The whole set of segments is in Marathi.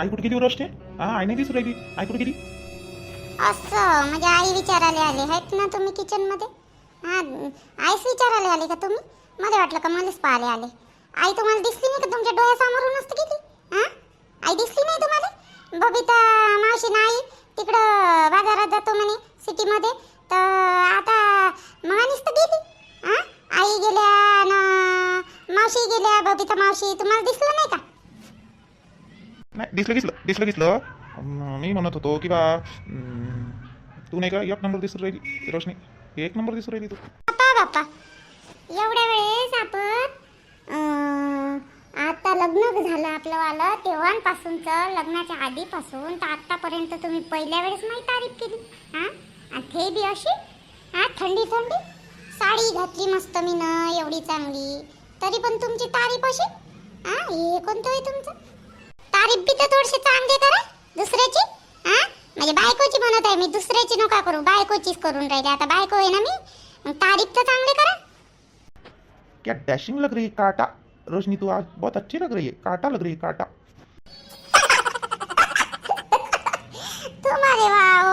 आई कुठे गेली रोशने हा आई नाही दिसू राहिली. आई कुठे गेली? असं म्हणजे आई विचारायला आले. आहेत ना तुम्ही किचनमध्ये? हा आईच विचारायला आले का तुम्ही? मला वाटलं का मलाच पाहायला आले. आई तुम्हाला दिसली नाही का? तुमच्या डोळ्यासमोरून असते गेली. हा? आई दिसली नाही तुम्हाला? बबिता मावशी नाही. तिकडं बाजारात जातो म्हणे सिटीमध्ये. तर आता मगानीच तर गेली. हा? आई गेल्या ना मावशी गेल्या बबिता मावशी. तुम्हाला दिसलं नाही का? नाही दिसलं दिसलं दिसलं दिसलं मी म्हणत होतो की बा तू नाही का एक नंबर दिसून राहिली रोशनी एक नंबर दिसून राहिली तू बापा बापा एवढ्या वेळेस आपण आता लग्न झालं आपलं वालं तेव्हापासूनच लग्नाच्या आधीपासून तर आत्तापर्यंत तुम्ही पहिल्या वेळेस नाही तारीफ केली हां आणि ते बी अशी हां थंडी थंडी साडी घातली मस्त मी ना एवढी चांगली तरी पण तुमची तारीफ अशी हां हे कोणतं आहे तुमचं तारीफ बी तर थोडीशी चांगली करा दुसऱ्याची हा? म्हणजे बायकोची म्हणत आहे मी दुसऱ्याची नका करू बायकोचीच करून राहिली. आता बायको आहे ना मी मग तारीफ तर चांगली करा. क्या डैशिंग लग रही है काटा? रोशनी तू आज बहुत अच्छी लग रही है। काटा लग रही है काटा। तुम्हाला वाव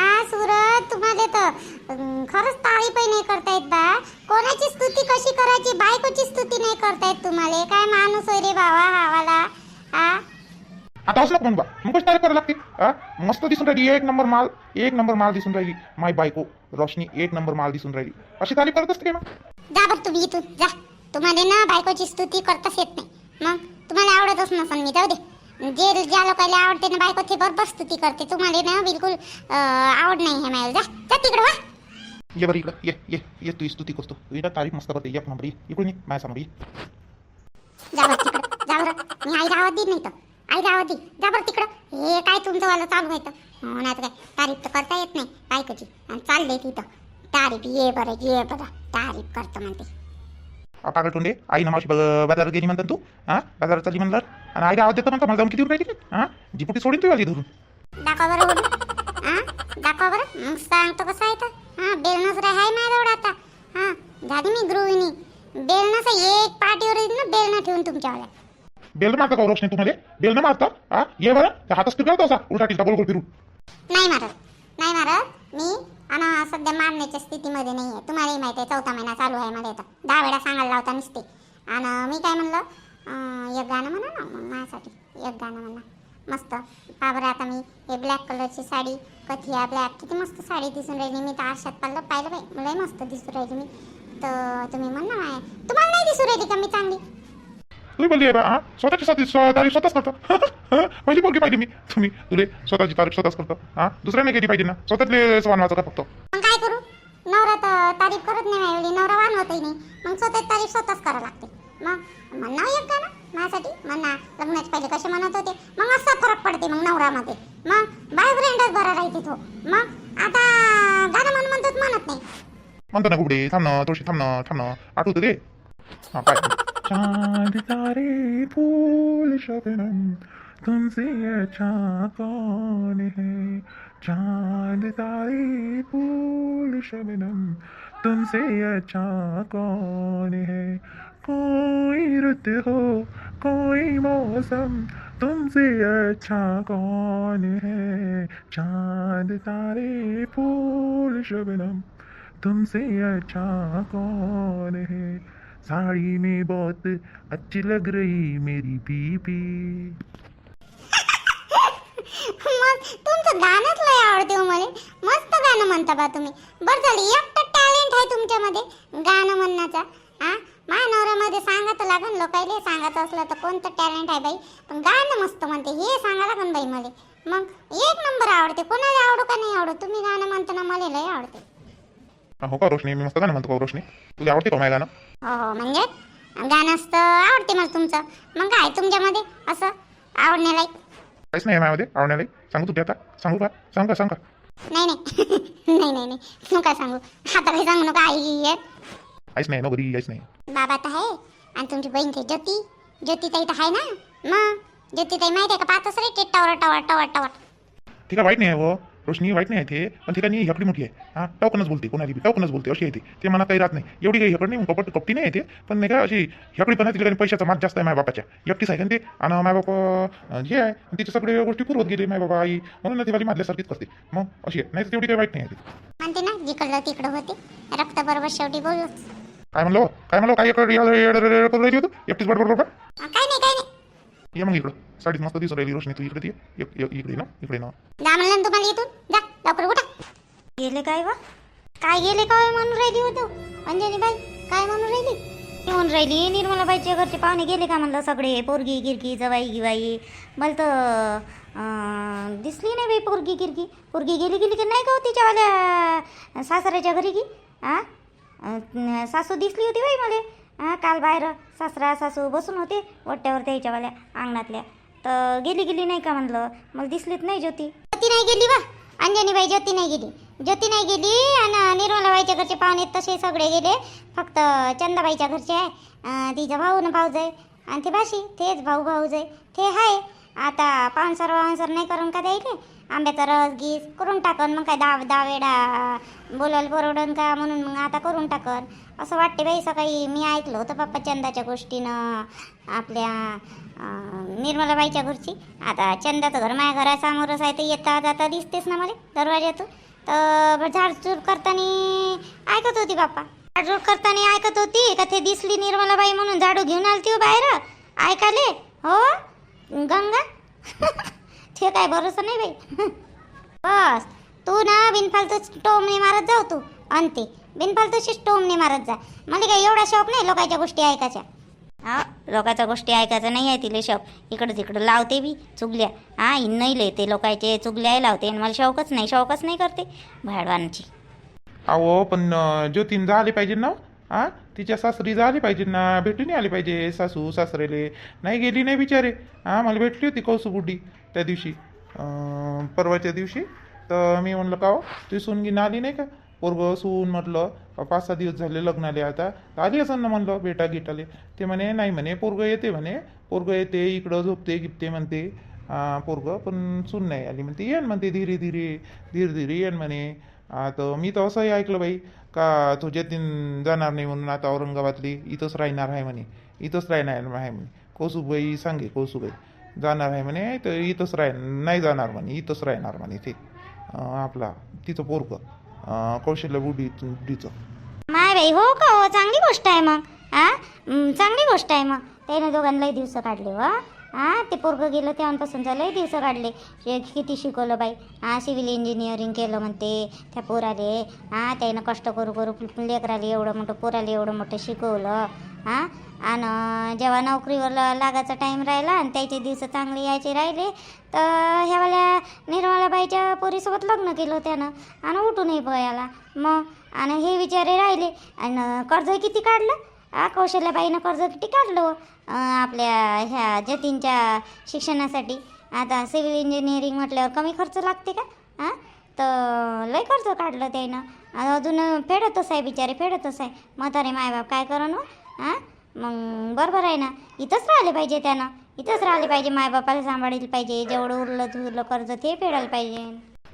आ सुरत तुम्हाला तर अं, खरंच तारीफही नाही करता येत बा. कोणाची स्तुती कशी करायची? बायकोची स्तुती नाही करता येत तुम्हाला. काय माणूस होय रे बाबा हावाला. हा नको म्हणू बा मग कशी तारीफ करायला लागते. हा? मस्त दिसून राहिली. एक नंबर माल एक नंबर माल दिसून राहिली. माय बायको रोशनी एक नंबर माल दिसून राहिली. अशी तारीफ करत असते मग? जा बरं तुम्ही इथून जा. तुम्हाला ना बायकोची स्तुती करताच येत नाही. मग तुम्हाला आवडतच नसन मी जाऊ दे. जे ज्या लोकांना आवडते ना बायको ते बरोबर स्तुती करते. तुम्हाला ना बिलकुल आवड नाही आहे माझ्या जा जा तिकडं वा. ये बरं इकडं. ये ये ये तू स्तुती करतो. तू इकडं तारीफ मस्त करते. एक नंबर ये. इकडून ये. माझ्यासमोर ये. जा बरं तिकडं. जा बरं. मी आईला आवाज देत नाही तर. आवाज दे जा बरं तिकडं. हे काय तुमचं वाला चालू आहे तर हो नाही तर काय. तारीफ तर करता येत नाही बायकोची. आणि चाललंय तिथं तारीफ ये बरं ये बरं. तारीफ करतो म्हणते. पागल टोंडे आई ना मावशी बाजारात गेली म्हणतात तू? हा? बाजारात चालली म्हणलं आणि आईला आवाज देतो म्हणतो मला जाऊन किती राहिली? हा? जिपुटी सोडीन तू आली धरून. दाखवा बरं हा? दाखवा बरं. मग सांगतो कसं आहे तर हा बेलनच राह आहे माझ्याजवळ आता. हा झाली मी गृहिणी. बेलनस एक पाठीवर येईल ना बेलना ठेवून तुमच्यावाल्या. बेल मारता का रोशनी तुम्हाला? बेल न मारता? हो, हा ये बरं त्या हातच फिरवतो असा उलटा टिलटा गोल गोल फिरून. नाही मारत नाही मारत. मी आणि सध्या मारण्याच्या स्थितीमध्ये नाही आहे तुम्हालाही माहिती आहे चौथा महिना चालू आहे मला आता दहा वेळा सांगायला लावता नसते. आणि मी काय म्हणलं एक गाणं म्हणा ना मग माझ्यासाठी एक गाणं म्हणा. मस्त. का बरं आता मी हे ब्लॅक कलरची साडी कथिया ब्लॅक किती मस्त साडी दिसून राहिली. मी तर आरशात पाहिलं पाहिलं बाई मलाही मस्त दिसून राहिली मी. तर तुम्ही म्हणा माय तुम्हाला नाही दिसून राहिली का मी चांगली? तुम्ही बोलली आहे बा हा? स्वतःची स्वतः स्व- तारीफ स्वतःच करतो. पहिली बोलली पाहिजे मी. तुम्ही तुले स्वतःची तारीफ स्वतःच करतो. हा? दुसऱ्याने केली पाहिजे ना. स्वतःतले समान वाचा का फक्त? मग काय करू? नवरा तर तारीफ करत नाही माझ्यावेळी. नवरा वाहन होतही नाही. मग स्वतः तारीफ स्वतःच करावं लागते. मग म्हणा एक गाणं माझ्यासाठी. म्हणा लग्नाचे पहिले कसे म्हणत होते. मग असा फरक पडते मग नवऱ्यामध्ये. मग बायफ्रेंडच बरा राहते तो. मग आता गाणं म्हण म्हणतात म्हणत नाही. म्हणतो ना गुबडे थांब ना थोडीशी थांब ना थांब ना. आठवतं दे हा काय चांद तारे फूल शबनम तुमसे अच्छा कौन है? चांद तारे फूल शबनम तुमसे अच्छा कौन है? कोई रुत हो कोई मौसम तुमसे अच्छा कौन है? चांद तारे फूल शबनम तुमसे अच्छा कौन है? साड़ी में बहुत अच्छी लग रही मेरी मग तुमचं गाणंच लय आवडते हो मला. मस्त गाणं म्हणता बा तुम्ही. बरं झालं एकटं टॅलेंट आहे तुमच्यामध्ये गाणं म्हणण्याचा. हा माझ्या नवऱ्यामध्ये सांगायचं लागन लोकायले सांगायचं असलं तर कोणतं टॅलेंट आहे बाई? पण गाणं मस्त म्हणते हे सांगा लागन बाई मला. मग एक नंबर आवडते कोणाला आवडू का नाही आवडत तुम्ही गाणं म्हणताना मला लय आवडते. हो का रोशनी? मी मस्त गाणं म्हणतो का रोशनी? तुला आवडते का माझं गाणं? हो हो म्हणजे गाणं असतं आवडते मला तुमचं. मग काय तुमच्यामध्ये असं आवडण्यालायक काहीच नाही माझ्यामध्ये आवडण्याला सांगू तुझ्या आता. सांगू का? सांग का सांग का? नाही नाही. नाही नाही नाही. नका सांगू? आता काही सांगू नका आई आहे. काहीच नाही नोकरी काहीच नाही. बाबा तर आहे. आणि तुमची बहीण ते ज्योती. ज्योतिताई तर आहे ना? मग? ज्योतिताई माहिती आहे का? पाहतच रे ते टवर टवर टवर टवर. ठीक आहे वाईट नाही आहे हो. रोशनी वाईट नाही आहे ते पण ठिकाणी हेकडी मोठी आहे हा टवकनच बोलते कोणाली बी टवकनच बोलते अशी आहे ते मनात काही राहत नाही एवढी काही हेकड नाही कपट कपटी नाही आहे ते पण नाही का अशी हेकडी पण आहे तिला पैशाचा मात जास्त आहे माझ्या बापाच्या एकटीच आहे का ते आणि माय बाप हे आहे तिच्या सगळे गोष्टी पुरवत गेले माय बाबा आई म्हणून ना ती वाली मारल्यासारखीच करते मग अशी आहे नाही तेवढी काही वाईट नाही आहे ती म्हणते ना जिकडलं तिकडं होते रक्त बरोबर शेवटी बोलू काय म्हणलो काय म्हणलो काय एकटीच काय नाही काय नाही ये मग इकडं साडीच मस्त दिसून राहिली रोशनी तू इकडे ये इकडे ना? इकडे ना? जा म्हणलं तुम्हाला जा लवकर उठा। गेले काय वा? काय गेले काय म्हणून राहिली होतो अंजनी बाई काय म्हणून राहिली? येऊन राहिली. निर्मलाबाईच्या घरचे पाहुणे गेले का म्हणलं? सगळे पोरगी गिरकी जवाई गिवाई. मला तर दिसली नाही बाई पोरगी गिरकी पोरगी गेली गेली की नाही का तिच्या हो तिच्यावाल्या सासऱ्याच्या घरी की? आ? सासू दिसली होती बाई मला. हा काल बाहेर सासरा सासू बसून होते वट्ट्यावर त्याच्यावाल्या अंगणातल्या. तर गेली गेली नाही का म्हणलं? मला दिसलीच नाही ज्योती. ज्योती नाही गेली वा. अंजनीबाई ज्योती नाही गेली. ज्योती नाही गेली आणि निर्मलाबाईच्या घरचे पाहुणे तसे सगळे गेले. फक्त चंदाबाईच्या घरचे आहे. तिचा भाऊ ना भाऊज आहे. आणि ते भाशी तेच भाऊ भाऊज आहे. ते आहे आता पाहुणसर वाहुणसर नाही करून का द्यायले आंब्याचा रस गीस करून टाकन मग काय दहा दहा वेळा बोलायला परवडन का म्हणून मग आता करून टाकन. असं वाटते बाई सकाळी मी ऐकलं होतं पप्पा चंदाच्या गोष्टीनं आपल्या निर्मलाबाईच्या घरची. आता चंदाचं घर माझ्या घरासमोरच आहे तर येता जाता दिसतेच ना मला दरवाज्यातून. तर झाडझूड करताना ऐकत होती बाप्पा झाडझूड करताना ऐकत होती का ते दिसली निर्मलाबाई म्हणून झाडू घेऊन आलती हो बाहेर? ऐकाले? हो? गंगा? ते काय भरोसा नाही बाई? बस. तू ना बिनफालतू टोमणे मारत जाऊ तू. अंते बिनफालतूशीच टोमणे मारत जा. मला काय एवढा शौक नाही लोकांच्या गोष्टी ऐकायच्या हा? लोकांच्या गोष्टी ऐकायचं नाही आहे तिले शौक. इकडं तिकडं लावते बी चुगल्या. हा नाही लिहिते लोकांचे चुगल्या लावते आणि मला शौकच नाही शौकच नाही करते. भाडवांची. अहो पण ज्योतीन झाली पाहिजे ना? हा? तिच्या सासरी झाली पाहिजे ना? भेटून आली पाहिजे सासू सासरेले. नाही गेली नाही बिचारे. हा मला भेटली होती कौसुबुड्डी त्या दिवशी परवाच्या दिवशी. तर मी म्हणलं का हो? ती सून आली नाही का? पोरग सून म्हटलं पाच सहा दिवस झाले लग्नाले आता. आली असं ना म्हणलं बेटा गिटाले. ते म्हणे नाही म्हणे पोरग येते म्हणे. पोरग येते इकडं झोपते गिपते म्हणते. पोरगं पोरग पण सून नाही आली. म्हणते येन म्हणते धीरे धीरे धीरे धीरे येन म्हणे. तर मी तर असंही ऐकलं बाई का तुझ्या जतीन जाणार नाही म्हणून आता औरंगाबादली इथंच राहणार आहे म्हणे. इथंच राहणार आहे म्हणे. कौसुबाई सांगे कौसुबाई जाणार आहे म्हणे तर इथंच राह नाही जाणार म्हणे इथंच राहणार म्हणे ते. आपला तिचं पोरग. कौशल्य बुडी बुडीचं. माय बाई हो का हो? चांगली गोष्ट आहे मग. हा चांगली गोष्ट आहे मग. त्याने दोघांना लई दिवस काढले हो. व हा ते पोरगं गेलं तेव्हापासून लई दिवस काढले. हे किती शिकवलं बाई. हा सिव्हिल इंजिनिअरिंग केलं म्हणते त्या पोराले. हा त्यानं कष्ट करू करू लेकराले एवढं मोठं पोराले एवढं मोठं शिकवलं. हा आणि जेव्हा नोकरीवर लागायचा टाईम राहिला आणि त्याचे दिवस चांगले यायचे राहिले तर ह्यावाल्या निर्मलाबाईच्या पोरीसोबत लग्न केलं त्यानं आणि उठूनही पयाला मग आणि हे विचारे राहिले आणि कर्ज किती काढलं? आ कौशल्याबाईनं कर्ज किती काढलं हो? आपल्या ह्या जतीनच्या शिक्षणासाठी. आता सिव्हिल इंजिनिअरिंग म्हटल्यावर कमी खर्च लागते का? हां तर लय कर्ज काढलं त्यानं. अजून फेडतच आहे बिचारे फेडतच आहे. म्हातारे मायबाप काय करण हां? हो? मग बरोबर आहे ना. इथंच राहिले पाहिजे त्यानं. इथंच राहिले पाहिजे. मायबापाला सांभाळायला पाहिजे. जेवढं उरलं तुरलं कर्ज ते फेडायला पाहिजे.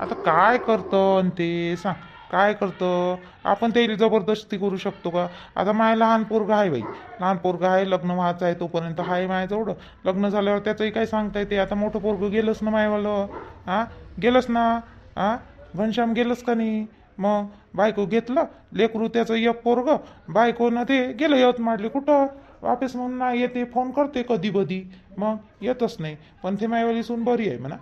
आता काय करतो आणि ते? सांग. काय करतो? आपण त्याला जबरदस्ती करू शकतो का? आता माय लहान पोरगा आहे बाई. लहान पोरगा आहे लग्न व्हायचं आहे तोपर्यंत आहे माझ्याजवळ लग्न झाल्यावर त्याचंही काय सांगता येते? आता मोठं पोरगं गेलंच ना मायवालं. हां गेलंच ना? हां घनश्याम गेलंच का नाही? मग? बायको घेतलं लेकरू त्याचं एक पोरग बायकोनं ते गेलं यवत कुठं? वापस म्हणून ना येते फोन करते कधी कधी मग येतच नाही. पण ते मायवाली सून बरी आहे म्हणा.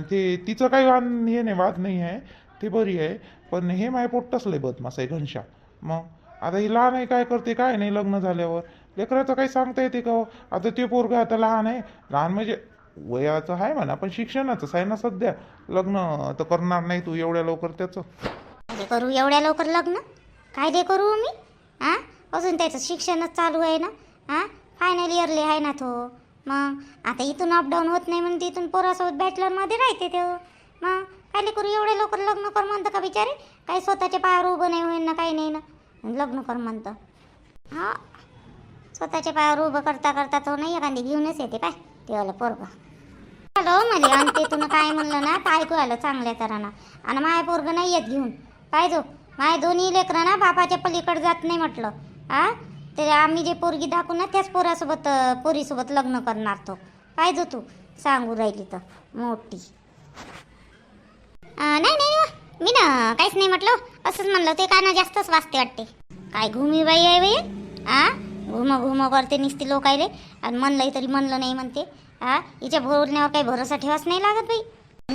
ते तिचं काही वाद हे नाही वाद नाही आहे. ते बरी आहे. पण हे माय पोट्टच लय बदमास आहे घनशा मग आता ही लहान आहे काय करते काय नाही लग्न झाल्यावर. लेकराचं काही सांगता येते का हो? आता ते पोरग आता लहान आहे. लहान म्हणजे वयाचं आहे म्हणा पण शिक्षणाचंच आहे ना सध्या. लग्न तर करणार नाही तू एवढ्या लवकर त्याचं. काय करू एवढ्या लवकर लग्न? काय दे करू मी? हां अजून त्याचं शिक्षणच चालू आहे ना? हां फायनल इयरली आहे ना तो. मग? आता इथून अपडाऊन होत नाही म्हणते इथून पोरासोबत बॅचलरमध्ये राहते तो. मग? काय करू एवढ्या लवकर लग्न कर म्हणतं का बिचारे? काही स्वतःच्या पायावर उभं नाही होईन ना काही नाही ना? लग्न कर म्हणतं. हा? स्वतःच्या पायावर उभं करता करता तो नाही एखादी घेऊनच येते पाय. ते आलं पोरगं. आलं हो मला आणि ते तुला काय म्हणलं ना ऐकू आलं चांगल्या तऱ्हानं आणि माय पोरग नाही येत घेऊन. पाहिजो माय दोन्ही लेकरं ना बापाच्या पलीकडे जात नाही म्हटलं. आ? तरी आम्ही जे पोरगी दाखवू ना त्याच पोरासोबत पोरीसोबत लग्न करणार तो. पाहिजो तू. सांगू राहिली तर. मोठी. नाही नाही मी ना काहीच नाही म्हटलं. असंच म्हणलं ते काना जास्तच वाचते वाटते. काय घुमी बाई आहे बाई. आ? घुम घुम करते निसते लोकायले आणि म्हणलंय तरी म्हणलं नाही म्हणते. हा हिच्या बोलण्यावर काही भरोसा ठेवाच नाही लागत बाई.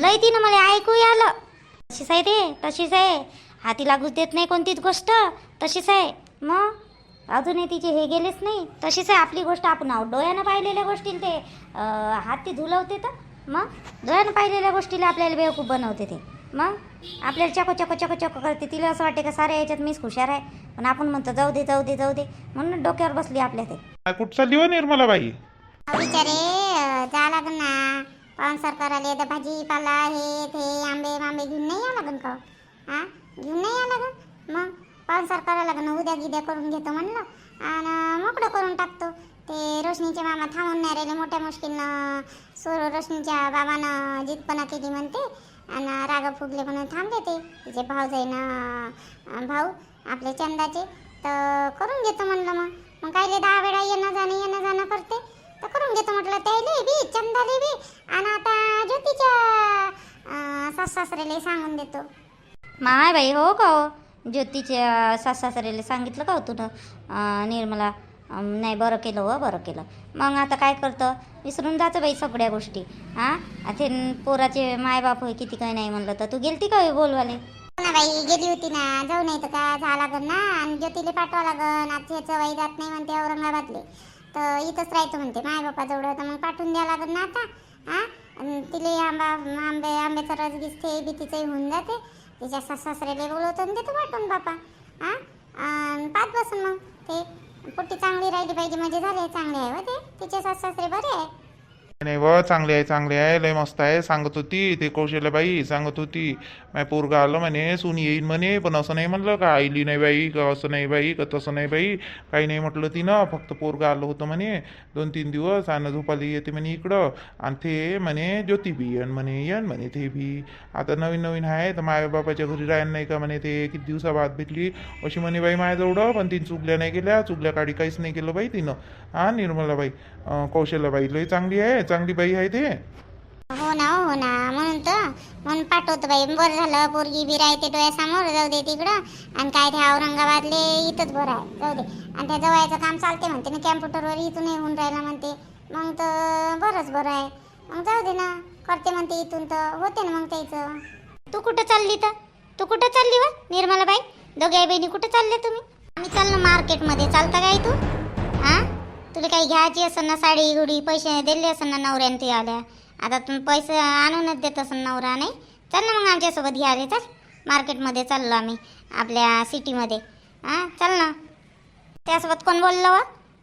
लय ना मला ऐकू आलं तशीच आहे ते तशीच आहे. हाती लागूच देत नाही कोणतीच गोष्ट. तशीच आहे. मग? अजूनही तिचे हे गेलेच नाही. तशीच आहे आपली गोष्ट. आपण डोळ्यानं पाहिलेल्या गोष्टीला ते हाती धुलवते तर. मग? डोळ्यानं पाहिलेल्या गोष्टीला आपल्याला बेवकूफ बनवते ते. मग? आपल्याला चको चको चको चको करते. तिला असं वाटते का साऱ्या याच्यात मीच हुशार आहे. पण आपण म्हणतो जाऊ दे जाऊ दे जाऊ दे. म्हणून डोक्यावर बसली आपल्या ते. काय कुठं चालली हो निर्मलाबाई बिचारे जा लागन ना. पाहून सरकारला तर भाजीपाला हे ते आंबे मांबे घेऊन नाही या लागन का? हा? घेऊन नाही या का मग पाहून करायला लागन उद्या गिद्या करून घेतो म्हणलं. आणि मोकळं करून टाकतो. ते रोशनीचे मामा थांबून नाही राहिले. मोठ्या मुश्किलनं सोर रोशनीच्या बाबानं जितपणा केली म्हणते. आणि राग फुगले म्हणून थांबले ते. तिचे भाऊ जाईन भाऊ आपले चंदाचे. तर करून घेतो म्हणलं मग. मग कायले दहा वेळा येणं जाणं येणं जाणं करते. तर करून घेतो म्हटलं. त्याले बी चंदाले बी. आणि आता ज्योतीच्या सास सासऱ्याला सांगून देतो. माय बाई हो का हो? ज्योतीच्या सास सासऱ्याला सांगितलं का हो तुनं निर्मला नाही बरं केलं हो बरं केलं. मग आता काय करतं? विसरून जातं बाई सगळ्या गोष्टी. हां? ते पोराचे मायबाप होय किती काही नाही म्हणलं तर. तू गेलती का बोलवाले? हो ना बाई गेली होती ना. जाऊ नाही तर काय जावं लागन ना? आणि ज्योतीला पाठवा लागन. आज ह्याचं बाई जात नाही म्हणते औरंगाबादले. तर इथंच राहायचं म्हणते माय बापाजवळ तर मग पाठवून द्या लागल ना आता. हा? आणि तिले आंबा आंबे आंब्याचा रस गिसते बी तिचंही होऊन जाते. तिच्या सास सासऱ्याला बोलवतो आणि देतो पाठवून बापा. हा? आणि पाच बसून मग. ते पोट्टी चांगली राहिली पाहिजे म्हणजे झाले चांगले आहे हो ते. तिचे सासरे बरे आहे. नाही व चांगली आहे चांगली आहे लय मस्त आहे. सांगत होती ते कौशल्याबाई सांगत होती माय पोरगा आलं म्हणे सून येईन म्हणे पण असं नाही म्हणलं का आईली नाही बाई का असं नाही बाई का तसं नाही बाई काही नाही म्हटलं तिनं फक्त पोरगा आलं होतं म्हणे दोन तीन दिवस आणि झोपाली येते म्हणे इकडं आणि ते म्हणे ज्योती बी येन म्हणे येन म्हणे ते बी आता नवीन नवीन आहे तर माय बापाच्या घरी राहायला नाही का म्हणे ते किती दिवसाबाद भेटली अशी म्हणे बाई माझ्याजवळ पण तिने चुकल्या नाही केल्या चुकल्या काढी काहीच नाही केलं बाई तिनं. हा निर्मलाबाई कौशल्याबाई लई चांगली आहे चांगली बाई आहे ते. हो ना हो ना. म्हणून तर म्हणून पाठवतो बाई. बरं झालं पोरगी बी राहते डोळ्यासमोर. जाऊ दे तिकडं. आणि काय ते औरंगाबादले इथंच बरं आहे. जाऊ दे. आणि त्या जवळचं काम चालते म्हणते ना कॅम्प्युटरवर इथून येऊन राहिला म्हणते. मग तर बरंच बरं आहे. मग जाऊ दे ना. करते म्हणते इथून तर. होते ना मग त्याचं. तू कुठं चालली तर? तू कुठं चालली वा निर्मलाबाई? दोघे बहिणी कुठं चालले तुम्ही? आम्ही चाललो मार्केटमध्ये. चालता काय तू? तुला काही घ्यायची असेल ना साडी गुडी पैसे दिले असेल ना नवऱ्याने ते आल्या. आता तुम्ही पैसे आणूनच देत असेल नवरा नाही? चल ना मग आमच्यासोबत घ्या रे चल. मार्केटमध्ये चाललो आम्ही आपल्या सिटीमध्ये. हां चल ना. त्यासोबत कोण बोललं व?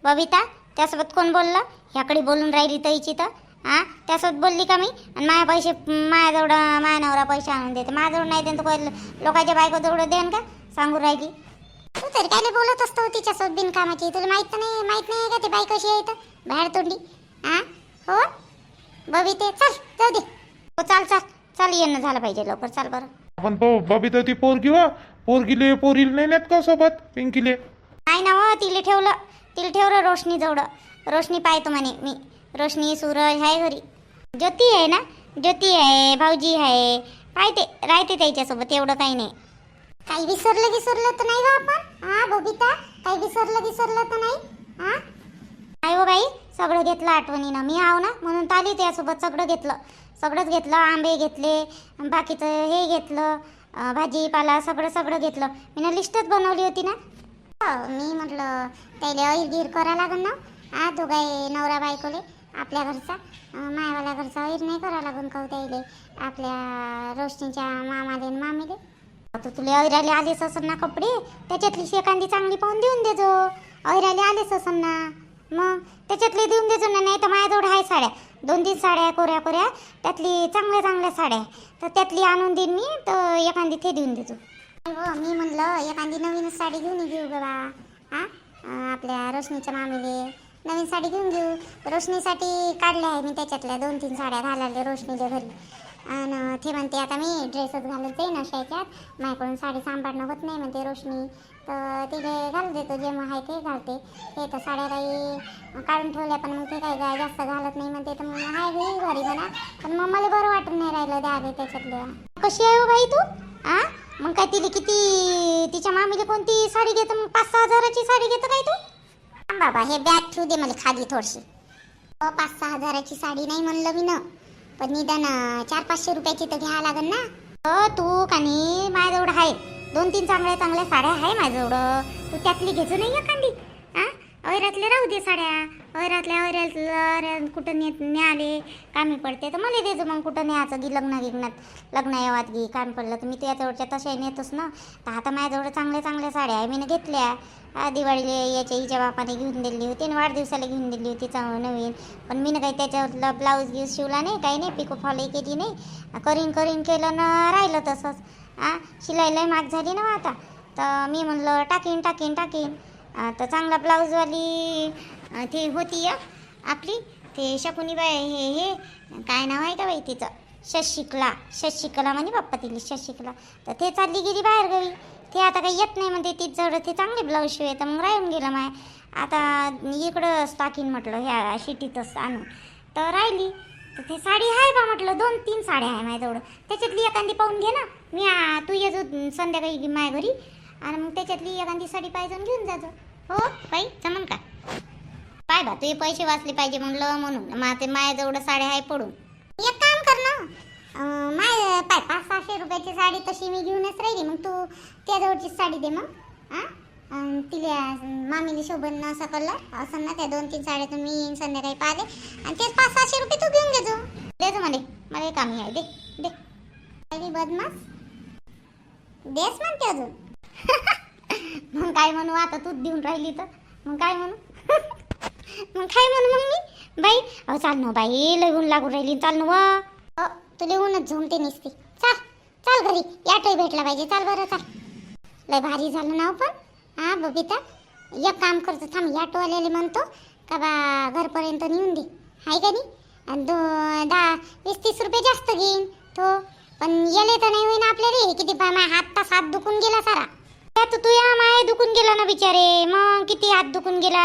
बबिता त्यासोबत कोण बोललं? ह्याकडे बोलून राहिली तईची तर. हां त्यासोबत बोलली का मी? आणि माझ्या पैसे माझ्याजवळ माझ्या नवरा पैसे आणून देते. माझ्याजवळ नाही देत कोण लोकांच्या बायकोजवळ देन का? सांगू राहिली. तरी काय बोलत असतो तिच्यासोबत बिनकामाची. तुला माहीत नाही माहीत नाही का ती बाई कशी आहे तर बाहेर तोंडी. हां? हो बबिते चल जाऊ दे. हो चाल चाल. चाल येणं झालं पाहिजे लवकर. चाल बरं. आपण ब बबिता ती पोरगी व पोरगीले पोरीला नाही नेत का सोबत? पिंकीले. नाही ना हो तिला ठेवलं. तिला ठेवलं रोशनी जवळ. रोशनी पाहतो म्हणे मी. रोशनी सूरज आहे घरी. ज्योती आहे ना? ज्योती आहे भाऊजी आहे. पाहते राहते त्याच्यासोबत. एवढं काही नाही. काही विसरलं विसरलं तर नाही बा आपण? हा बबिता? काही विसरलं विसरलं तर नाही? हा? नाही हो बाई सगळं घेतलं आठवणीनं. मी आहो ना म्हणून तर आली त्यासोबत सगळं घेतलं. सगळंच घेतलं आंबे घेतले बाकीचं हे घेतलं भाजीपाला सगळं सगळं घेतलं. मी ना लिस्टच बनवली होती ना. हो, मी म्हटलं त्याला अहिरगिर गिर करा लागन ना. हा दोघाही नवरा बायकोले आपल्या घरचा. मायावाल्या घरचा अहिर नाही करा लागून का हो त्याले. आपल्या रोशनीच्या मामाले मामीले. तर तुला ऐराले आलेच असन ना कपडे त्याच्यातली एखादी चांगली पाहून देऊन देजो ऐराले आलेच असन ना. मग त्याच्यातली देऊन देजो ना नाही तर माझ्याजवळ आहे साड्या. दोन तीन साड्या कोऱ्या कोऱ्या त्यातली चांगल्या चांगल्या साड्या. आहे तर त्यातली आणून देईन मी तर एखादी ते देऊन देजो. मी म्हणलं एखादी नवीनच साडी घेऊन घेऊ बाबा हां आपल्या रोशनीच्या मामीले नवीन साडी घेऊन घेऊ. रोशनीसाठी काढल्या आहे मी त्याच्यातल्या दोन तीन साड्या घालायला रोशनीच्या घरी. आणि ते म्हणते आता मी ड्रेसच घालत जाईन अशा याच्यात माझ्याकडून साडी सांभाळणं होत नाही म्हणते रोशनी. तर तिथे घालू देतो. जे मग आहे ते घालते. हे तर साड्या काही काढून ठेवल्या पण मग ते काही काय जास्त घालत नाही. म्हणते तर मग आहे घरी घरी म्हणा. पण मग मला बरं वाटून नाही राहिलं द्यावे त्याच्यातल्या. कशी आहे हो बाई तू? आ? मग काय तिला किती तिच्या मामीला कोणती साडी घेतो? मग पाच सहा हजाराची साडी घेतो काय तू? बाबा हे बॅग ठेवू दे मला खाली थोडीशी. हो, पाच सहा हजाराची साडी नाही म्हणलं मी ना. पण निदान चार पाचशे रुपयाची तर घ्यावं लागेल ना? हो तू कानी माझ्याजवळ आहे दोन तीन चांगल्या चांगल्या साड्या आहे माझ्याजवळ तू त्यातली घेजू नाही एखादी? हा वैरातले राहू दे साड्या. वैरातल्या वैरातल्या कुठं ने न्याले कामी पडते. तर मला देजो मग कुठं न्यायचं की लग्न गिग्नात लग्न येवात घे काम पडलं तर मी त्याच्यावरच्या तशाही नेतोच ना. तर आता माझ्याजवळ चांगल्या चांगल्या साड्या आहे. मी घेतल्या. दिवाळीला याच्या हिच्या बापाने घेऊन दिली होती आणि वाढदिवसाला घेऊन दिली होती चांगलं नवीन. पण मी काही त्याच्यातला ब्लाऊज गिऊज शिवला नाही काही नाही पिको फॉलही केली नाही. करीन करीन केलं ना राहिलं तसंच. आ शिलाईलाही माग झाली ना हो आता. तर मी म्हणलं टाकीन टाकीन टाकीन. तर चांगला ब्लाऊजवाली ती होती एक आपली. ते शकुनीबाई हे हे काय नाव आहे का बाई तिचं? शशिकला. शशिकला म्हणजे बाप्पा तिली शशिकला. तर ते चालली गेली बाहेर गावी ते आता काही येत नाही म्हणते तीच जवळ ते चांगले ब्लाऊज शिवे तर मग राहून गेलं माय. आता इकडंच टाकीन म्हटलं ह्या शिटीतच आणून. तर राहिली. तर ते साडी आहे बा म्हटलं दोन तीन साड्या आहे माझ्याजवळ त्याच्यातली एखादी पाहून घे ना. मी आ, तू येजो संध्याकाळी माझ्या घरी. आणि मग त्याच्यातली एखादी साडी पाहिजे घेऊन जातो हो बाई जमन का? पाय बा तुझे पैसे वाचले पाहिजे म्हणलं म्हणून. मग ते माझ्याजवळ साड्या आहे पडून. एक काम कर ना. माय पाय पाच सहाशे रुपयाची साडी तशी मी घेऊनच राहिली. मग तू त्याजवळचीच साडी दे मग. हां? तिला मामीला शोभन असं कलर असं ना त्या दोन तीन साड्या तुम्ही येईन संध्याकाळी पाहिले आणि तेच पाच सहाशे रुपये तू घेऊन घेतो देतो मला मला एक कामी आहे. दे दे. बदमास देस म्हणते अजून. मग काय म्हणू आता? तूच देऊन राहिली तर. मग काय म्हणू? मग काय म्हणू मग मी? बाई अहो चाल ना हो बाई लय ऊन लागून राहिली चाल ना व. तुला ऊनच झोमते निसते. चाल चाल घरी याटोही भेटला पाहिजे. चाल बरं चाल. लय भारी झालं ना हो पण. हा बबिता एक काम करतो थांब याटोवाल्याला म्हणतो. का बा घरपर्यंत नेऊन दे. हाय का नाही? आणि दो दहा वीस तीस रुपये जास्त घेईन. तो पण येले तर नाही होईन आपल्याला. किती पा माझा हात तास हात दुखून गेला सारा. त्यात तू या माय दुखून गेला ना बिचारे. मग किती हात दुखून गेला.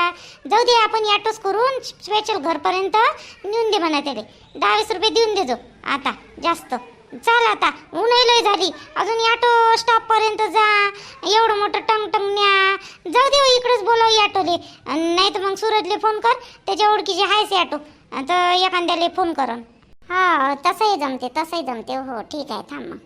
जाऊ दे आपण ॲटोच करून स्पेशल घरपर्यंत नेऊन दे म्हणा त्याला. दहा वीस रुपये देऊन देजो आता जास्त. चाल आता ऊनही लय झाली. अजून ऑटो स्टॉप पर्यंत जा. एवढं मोठं टंग टंग न्या. जाऊ दे हो, इकडेच बोलाव ऑटोले नाही तर मग सूरजले फोन कर. त्याच्या ओळखीचे आहेच ऑटो तर एखाद्याला फोन कर हा तसंही जमते तसंही जमते. हो, हो ठीक आहे थांब मग.